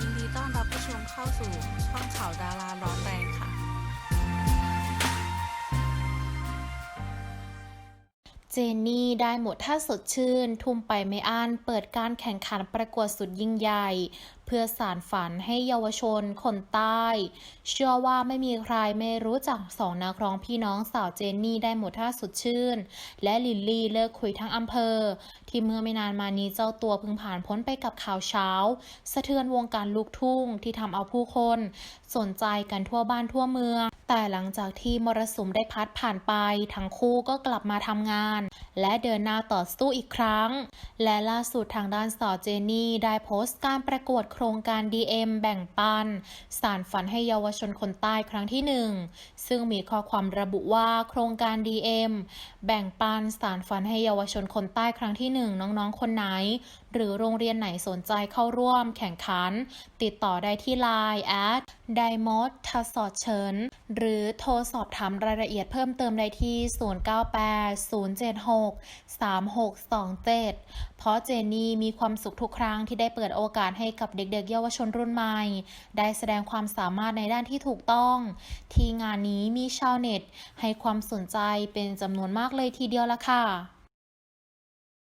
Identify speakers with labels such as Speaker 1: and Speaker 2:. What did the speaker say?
Speaker 1: ยินดีต้อนรับผู้ชมเข้าสู่ช่องข่าวดาราร้อนแรงค่ะ
Speaker 2: เจนนี่ได้หมดถ้าสดชื่น ทุ่มไปไม่อั้นเปิดการแข่งขันประกวดสุดยิ่งใหญ่เพื่อสารฝันให้เยาวชนคนใต้ เชื่อว่าไม่มีใครไม่รู้จักสองนักร้องพี่น้องสาวเจนนี่ได้หมดท่าสุดชื่น และลิลลี่เลิกคุยทั้งอำเภอ ที่เมื่อไม่นานมานี้เจ้าตัวเพิ่งผ่านพ้นไปกับข่าวเช้า สะเทือนวงการลูกทุ่งที่ทำเอาผู้คน สนใจกันทั่วบ้านทั่วเมือง แต่หลังจากที่มรสุมได้พัดผ่านไป ทั้งคู่ก็กลับมาทำงาน และเดินหน้าต่อสู้อีกครั้ง และล่าสุดทางด้านสาวเจนนี่ได้โพสต์การประกวดโครงการ DM แบ่งปัน สารฝันให้เยาวชนคนใต้ครั้งที่หนึ่งซึ่งมีข้อความระบุว่าโครงการ DM แบ่งปันสารฝันให้เยาวชนคนใต้ครั้งที่หนึ่งน้องๆ คนไหน หรือโรงเรียนไหนสนใจเข้าร่วมแข่งขัน ติดต่อได้ที่ Line แอดไดมอ t ทัสอดเฉินหรือโทรสอบถามรายละเอียดเพิ่มเติมได้ที่ 0980763627 เพราะเจนนี่มีความสุขทุกครั้งที่ได้เปิดโอกาสให้กับเเด็กๆ เยาวชนรุ่นใหม่ ได้แสดงความสามารถในด้านที่ถูกต้อง ที่งานนี้มีชาวเน็ตให้ความสนใจเป็นจำนวนมากเลยทีเดียวละค่ะ